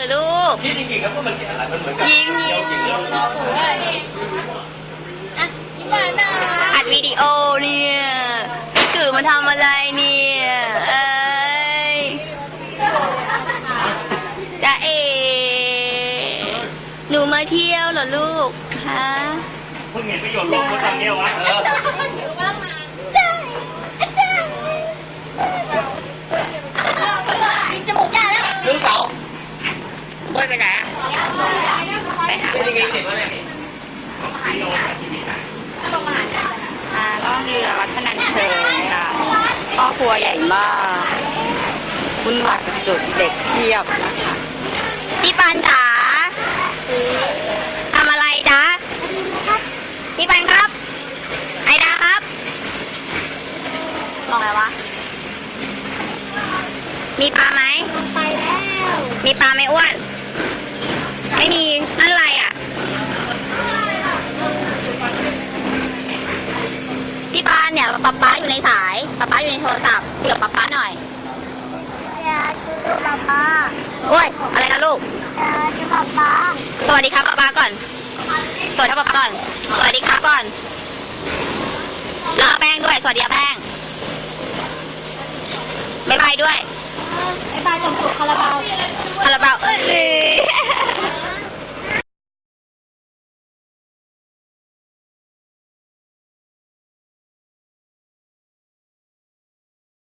อลูกที่จริงๆก็พูดมันเกี่ยวอะไรมันเหมือนกับยิ้มยิ้มจริงๆแล้วอัดวิดีโอเนี่ยพี่กือมาทำอะไรเนี่ยเอ้ยจ้าเอหนูมาเที่ยวเหรอลูกฮะเพิ่งเห็นประโยชน์ลงมาตอนเนี้ยวะ เออ จมูกยาแล้ว คือเสา โอ้ยไป ไหนอะไปหาที่จริงๆติดไว้เนี่ยอ่าล่องเรือวัดพนัญเชิงค่ะครอบครัวใหญ่มากวุ่นวายสุดๆเด็กเพียบนะคะพี่ปันจ๋าทำอะไรจ๊ะพี่ปันครับไอดาครับมองอะไรวะ มีปลาไหม ไปแล้ว มีปลาไหมอ้วน ไม่มีนั่นอะไรอะ พี่ปานเนี่ยป๊าป๊าอยู่ในสายป๊าป๊าอยู่ในโทรศัพท์คุยกับป๊าป๊าหน่อยอยากจะดูป๊าป๊าโอ้ยอะไรนะลูกอยากจะป๊าป๊าสวัสดีครับป๊าป๊าก่อน สวัสดีครับป๊าป๊าก่อน สวัสดีครับก่อนแล้วเอาแป้งด้วย สวัสดีครับแป้งบ๊ายบายด้วย